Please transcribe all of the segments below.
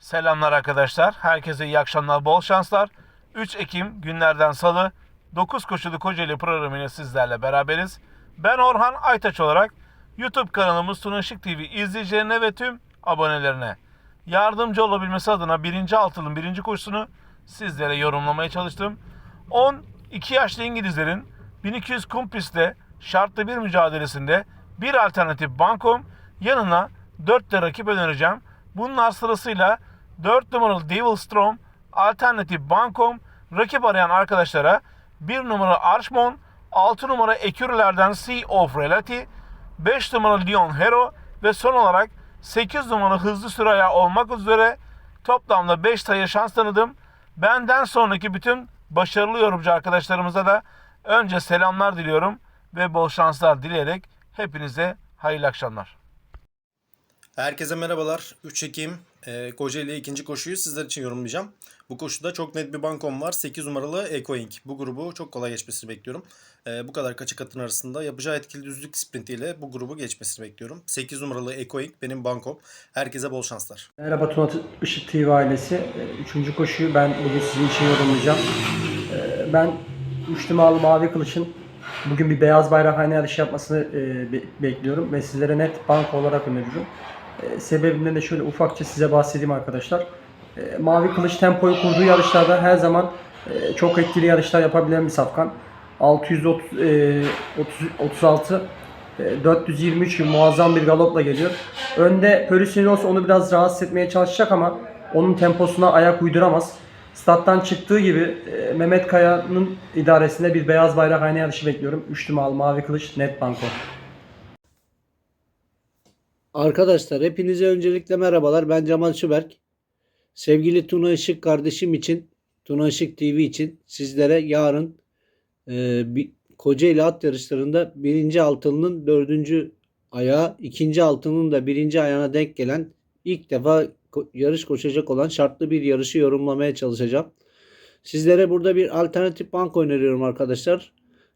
Selamlar arkadaşlar. Herkese iyi akşamlar, bol şanslar. 3 Ekim günlerden salı 9 koşulu Kocaeli programıyla sizlerle beraberiz. Ben Orhan Aytaç olarak YouTube kanalımız Tuna Işık TV izleyicilerine ve tüm abonelerine yardımcı olabilmesi adına birinci altının birinci koşusunu sizlere yorumlamaya çalıştım. 12 yaşlı İngilizlerin 1200 kum pistte şartlı bir mücadelesinde bir alternatif bankom yanına 4 de rakip önereceğim. Bunlar sırasıyla 4 numaralı Devil Storm, alternatif bankom, rakip arayan arkadaşlara 1 numara Archmon, 6 numara Ekürlerden Sea of Reality, 5 numaralı Leon Hero ve son olarak 8 numara hızlı süraya olmak üzere toplamda 5 sayı şans tanıdım. Benden sonraki bütün başarılı yorumcu arkadaşlarımıza da önce selamlar diliyorum ve bol şanslar dileyerek hepinize hayırlı akşamlar. Herkese merhabalar. 3 Ekim e, Kocaeli ikinci koşuyu sizler için yorumlayacağım. Bu koşuda çok net bir bankom var. 8 numaralı Ecoing. Bu grubu çok kolay geçmesini bekliyorum. E, bu kadar kaçık atın arasında yapacağı etkili düzlük sprintiyle bu grubu geçmesini bekliyorum. 8 numaralı Ecoing benim bankom. Herkese bol şanslar. Merhaba Tuna Işık TV ailesi. Ee, Üçüncü koşuyu ben bugün sizin için yorumlayacağım. Ee, Ben üç numaralı Mavi Kılıç'ın bugün bir beyaz bayrak aynı yarışı yapmasını e, be- bekliyorum ve sizlere net banka olarak öneriyorum. Ee, Sebebinden de şöyle ufakça size bahsedeyim arkadaşlar. Ee, Mavi Kılıç tempoyu kurduğu yarışlarda her zaman e, çok etkili yarışlar yapabilen bir safkan. 630 e, 30 36 e, 423 gibi muazzam bir galopla geliyor. Önde Pörüsinos onu biraz rahatsız etmeye çalışacak ama onun temposuna ayak uyduramaz. Stat'tan çıktığı gibi e, Mehmet Kaya'nın idaresinde bir beyaz bayrak aynı yarışı bekliyorum. 3 numaralı mavi kılıç net banko. Arkadaşlar hepinize öncelikle merhabalar. Ben Cemal Çüberk. Sevgili Tuna Işık kardeşim için, Tuna Işık TV için sizlere yarın e, bir, Kocaeli at yarışlarında birinci altınının dördüncü ayağı, ikinci altının da birinci ayağına denk gelen ilk defa yarış koşacak olan şartlı bir yarışı yorumlamaya çalışacağım. Sizlere burada bir alternatif banko öneriyorum arkadaşlar.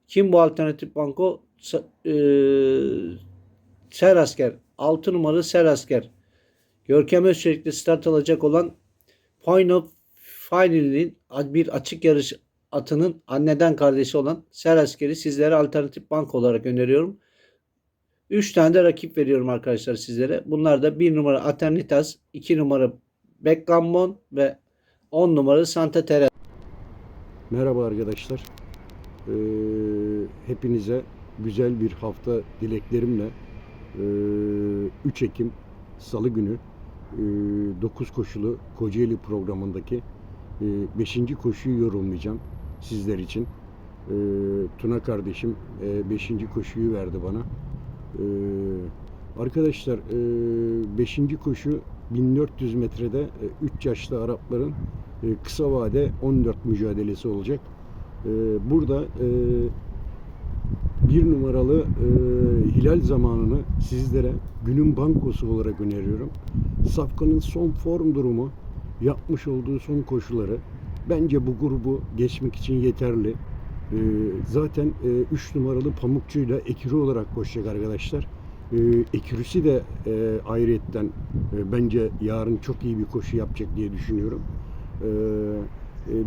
Kim bu alternatif banko? Sa- e, Serasker. 6 numaralı Serasker. Görkem Özçelik'te start alacak olan Point Final'in bir açık yarış atının anneden kardeşi olan Serasker'i sizlere alternatif bank olarak öneriyorum. 3 tane de rakip veriyorum arkadaşlar sizlere. Bunlar da 1 numara Aternitas, 2 numara Beckgammon ve 10 numara Santa Teresa. Merhaba arkadaşlar. Ee, hepinize güzel bir hafta dileklerimle 3 Ekim Salı günü ee, 9 koşulu Kocaeli programındaki 5. koşuyu yorumlayacağım sizler için. Ee, Tuna kardeşim 5. koşuyu verdi bana. Ee, arkadaşlar 5. koşu 1400 metrede 3 yaşlı Arapların e, kısa vade 14 mücadelesi olacak. E, Burada e, bir numaralı e, hilal zamanını sizlere günün bankosu olarak öneriyorum. Safkan'ın son form durumu, yapmış olduğu son koşuları bence bu grubu geçmek için yeterli. E, Zaten 3 numaralı Pamukçu'yla ekürü olarak koşacak arkadaşlar. E, Ekürüsü de e, ayrıyetten e, bence yarın çok iyi bir koşu yapacak diye düşünüyorum.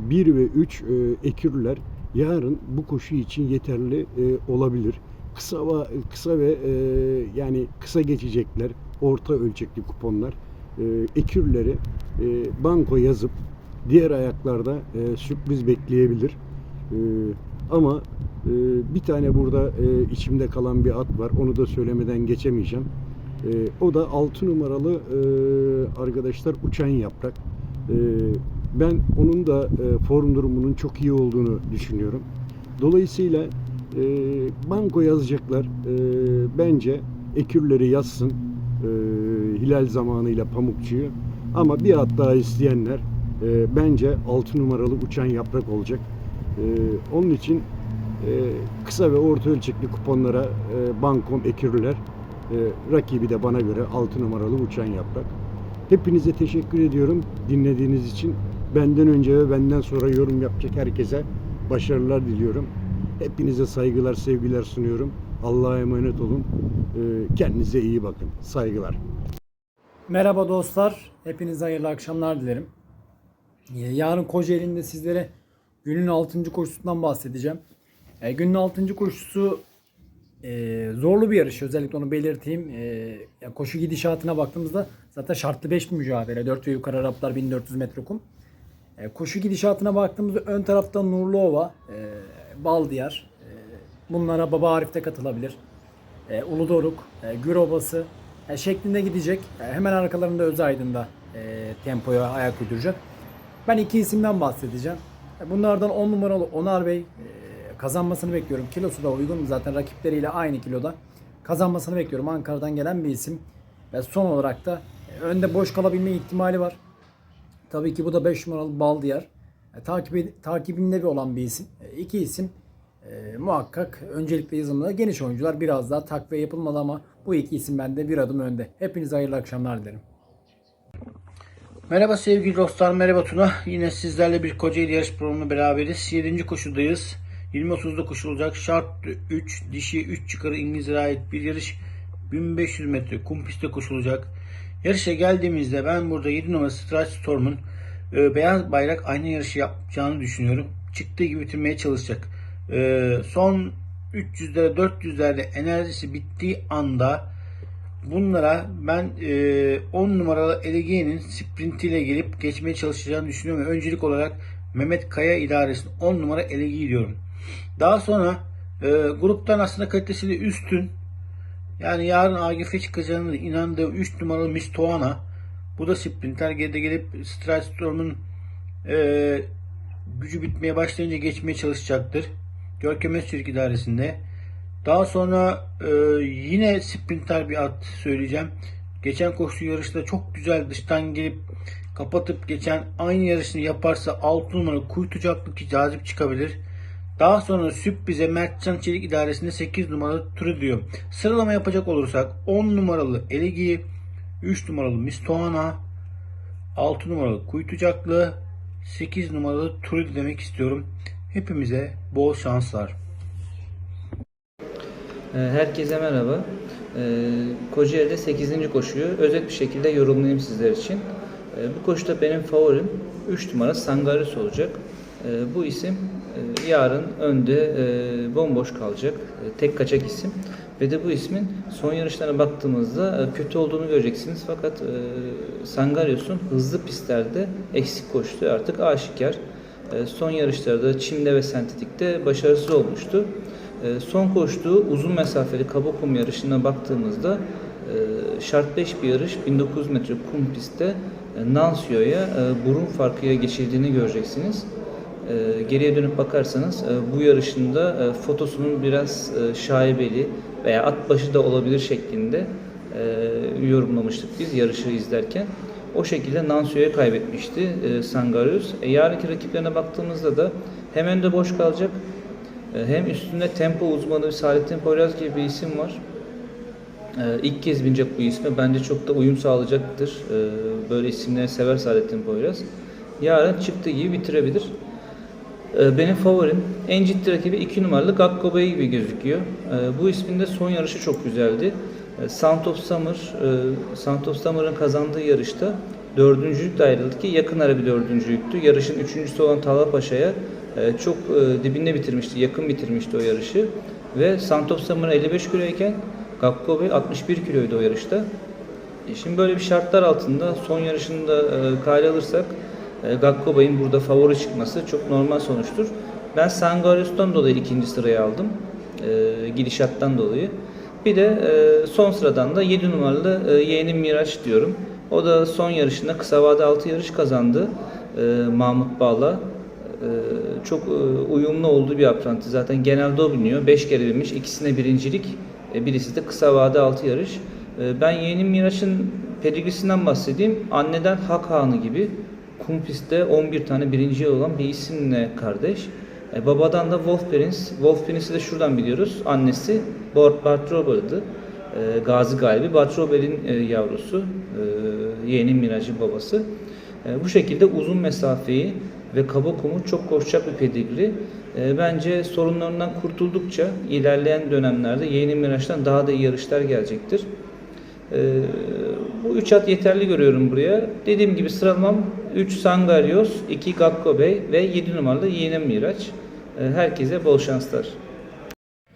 1 ve 3 ekürler yarın bu koşu için yeterli e, olabilir. Kısa kısa ve e, yani kısa geçecekler, orta ölçekli kuponlar e, ekürleri e, banko yazıp diğer ayaklarda e, sürpriz bekleyebilir. E, ama e, bir tane burada e, içimde kalan bir at var. Onu da söylemeden geçemeyeceğim. E, o da 6 numaralı e, arkadaşlar uçan yaprak. E, ben onun da e, form durumunun çok iyi olduğunu düşünüyorum. Dolayısıyla e, banko yazacaklar. E, bence ekürleri yazsın. E, hilal zamanıyla pamukçuyu. Ama bir at daha isteyenler e, bence 6 numaralı uçan yaprak olacak. E, onun için e, kısa ve orta ölçekli kuponlara e, bankom ekürler. E, rakibi de bana göre 6 numaralı uçan yaprak. Hepinize teşekkür ediyorum dinlediğiniz için. Benden önce ve benden sonra yorum yapacak herkese başarılar diliyorum. Hepinize saygılar, sevgiler sunuyorum. Allah'a emanet olun. Ee, Kendinize iyi bakın. Saygılar. Merhaba dostlar. Hepinize hayırlı akşamlar dilerim. Ee, Yarın Kocaeli'nde sizlere günün 6. koşusundan bahsedeceğim. Ee, Günün 6. koşusu e, zorlu bir yarış. Özellikle onu belirteyim. Ya Koşu gidişatına baktığımızda zaten şartlı 5 bir mücadele. 4 ve yukarı Araplar 1400 metre kum. Ee, Koşu gidişatına baktığımızda ön tarafta Nurluova, e, Baldiyar. e, Bunlara Baba Arif de katılabilir e, Uludoruk, e, Gürobası e, şeklinde gidecek. E, hemen arkalarında Özaydın'da e, tempoya ayak uyduracak. Ben iki isimden bahsedeceğim. E, bunlardan 10 numaralı Onar Bey e, kazanmasını bekliyorum. Kilosu da uygun zaten rakipleriyle aynı kiloda. Kazanmasını bekliyorum. Ankara'dan gelen bir isim. Ve son olarak da e, önde boş kalabilme ihtimali var. Tabii ki bu da 5 numaralı Baldiyar. E, takip, takibimde bir olan bir isim. E, iki isim e, muhakkak öncelikle yazımda geniş oyuncular biraz daha takviye yapılmalı ama bu iki isim bende bir adım önde. Hepinize hayırlı akşamlar dilerim. Merhaba sevgili dostlar, merhaba Tuna. Yine sizlerle bir Kocaeli yarış programı beraberiz. 7. koşudayız. 20-30'da koşulacak. Şart 3, dişi 3 çıkarı İngilizlere ait bir yarış. 1500 metre kum pistte koşulacak. Yarışa geldiğimizde ben burada 7 numara Strike Storm'un e, beyaz bayrak aynı yarışı yapacağını düşünüyorum. Çıktığı gibi bitirmeye çalışacak. E, son 300'lere 400'lerde enerjisi bittiği anda Bunlara ben e, 10 numaralı Elege'nin sprintiyle gelip geçmeye çalışacağını düşünüyorum. Ve öncelik olarak Mehmet Kaya idaresinin 10 numara Elege'yi diyorum. Daha sonra e, gruptan aslında kalitesiyle üstün yani yarın AGF çıkacağına inandığım 3 numaralı Mistoana bu da sprinter geride gelip Strastorm'un e, gücü bitmeye başlayınca geçmeye çalışacaktır. Görkem Özçelik idaresinde. Daha sonra e, yine sprinter bir at söyleyeceğim. Geçen koştuğu yarışta çok güzel dıştan gelip kapatıp geçen aynı yarışını yaparsa 6 numara kuytucaklı ki cazip çıkabilir. Daha sonra sürprize Mertcan Çelik idaresinde 8 numaralı turu diyor. Sıralama yapacak olursak 10 numaralı Elegi, 3 numaralı Mistohana, 6 numaralı Kuytucaklı, 8 numaralı Turu demek istiyorum. Hepimize bol şanslar. Ee, Herkese merhaba. Ee, Kocaeli'de 8. koşuyu özet bir şekilde yorumlayayım sizler için. Ee, Bu koşuda benim favorim 3 numara Sangaris olacak. Bu isim yarın önde e, bomboş kalacak. E, Tek kaçak isim. Ve de bu ismin son yarışlarına baktığımızda e, kötü olduğunu göreceksiniz. Fakat e, Sangarius'un hızlı pistlerde eksik koştuğu artık aşikar. E, Son yarışlarda çimde ve sentetikte başarısız olmuştu. E, Son koştuğu uzun mesafeli kaba kum yarışına baktığımızda e, şart 5 bir yarış 1900 metre kum pistte e, Nansio'ya e, burun farkıya geçildiğini göreceksiniz. E, Geriye dönüp bakarsanız e, bu yarışında e, fotosunun biraz e, şaibeli veya at başı da olabilir şeklinde e, yorumlamıştık biz yarışı izlerken. O şekilde Nansio'ya kaybetmişti e, Sangarius. E, yarınki rakiplerine baktığımızda da hem önde boş kalacak e, hem üstünde tempo uzmanı Saadettin Poyraz gibi bir isim var. E, İlk kez binecek bu isme. Bence çok da uyum sağlayacaktır. E, Böyle isimleri sever Saadettin Poyraz. Yarın çıktığı gibi bitirebilir. E, Benim favorim en ciddi rakibi 2 numaralı Gakko Bey gibi gözüküyor. E, Bu ismin de son yarışı çok güzeldi. E, Sound of Summer'ın kazandığı yarışta dördüncülük de ayrıldı ki yakın ara bir dördüncülüktü. Yarışın üçüncüsü olan Talha Paşa'ya e, çok e, dibinde bitirmişti, yakın bitirmişti o yarışı. Ve of Summer 55 kiloyken Gakko Bey 61 kiloydu o yarışta. E, Şimdi böyle bir şartlar altında son yarışında kale alırsak e, Gakko Bey'in burada favori çıkması çok normal sonuçtur. Ben Sangarius'tan dolayı ikinci sıraya aldım. E, gidişattan dolayı. Bir de e, son sıradan da 7 numaralı e, yeğenim Miraç diyorum. O da son yarışında kısa vade 6 yarış kazandı. E, Mahmut Bağ'la. E, çok e, uyumlu olduğu bir apranti. Zaten genelde o biniyor. 5 kere binmiş. İkisine birincilik. E, birisi de kısa vade 6 yarış. E, ben yeğenim Miraç'ın pedigrisinden bahsedeyim. Anneden Hak Hanı gibi kum pistte 11 tane birinci olan bir isimle kardeş. E, babadan da Wolf Prince. Wolf Prince'i de şuradan biliyoruz. Annesi Bart Bartrober'dı. E, Gazi Galibi. Bartrober'in e, yavrusu. E, yeğenin Miraç'ın babası. E, bu şekilde uzun mesafeyi ve kaba kumu çok koşacak bir pedigri. E, bence sorunlarından kurtuldukça ilerleyen dönemlerde yeğenin Miraç'tan daha da iyi yarışlar gelecektir. Ee, bu 3 at yeterli görüyorum buraya. Dediğim gibi sıralamam 3 Sangaryos, 2 Gakko Bey ve 7 numaralı Yeğenim Miraç. Ee, herkese bol şanslar.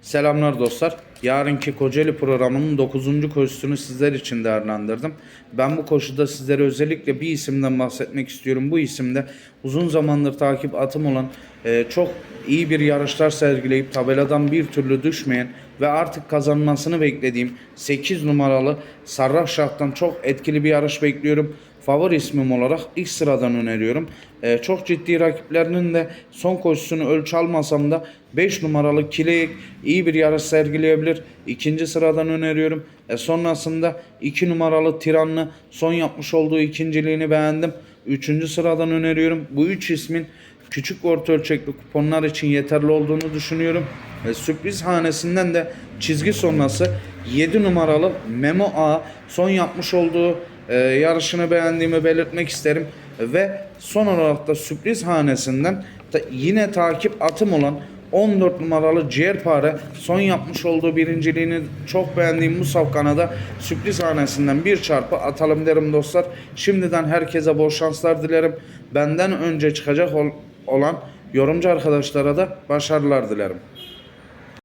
Selamlar dostlar. Yarınki Kocaeli programının 9. koşusunu sizler için değerlendirdim. Ben bu koşuda sizlere özellikle bir isimden bahsetmek istiyorum. Bu isimde uzun zamandır takip atım olan e, çok iyi bir yarışlar sergileyip tabeladan bir türlü düşmeyen ve artık kazanmasını beklediğim 8 numaralı Sarraf Şah'tan çok etkili bir yarış bekliyorum. Favori ismim olarak ilk sıradan öneriyorum. Ee, çok ciddi rakiplerinin de son koşusunu ölçü almasam da 5 numaralı Kileyik iyi bir yarış sergileyebilir. İkinci sıradan öneriyorum. E, sonrasında 2 numaralı Tiranlı son yapmış olduğu ikinciliğini beğendim. Üçüncü sıradan öneriyorum. Bu üç ismin küçük orta ölçekli kuponlar için yeterli olduğunu düşünüyorum. Ve sürpriz hanesinden de çizgi sonrası 7 numaralı Memo A son yapmış olduğu e, yarışını beğendiğimi belirtmek isterim. Ve son olarak da sürpriz hanesinden da yine takip atım olan 14 numaralı Ciğerpare son yapmış olduğu birinciliğini çok beğendiğim bu safkana da sürpriz hanesinden bir çarpı atalım derim dostlar. Şimdiden herkese bol şanslar dilerim. Benden önce çıkacak ol- olan yorumcu arkadaşlara da başarılar dilerim.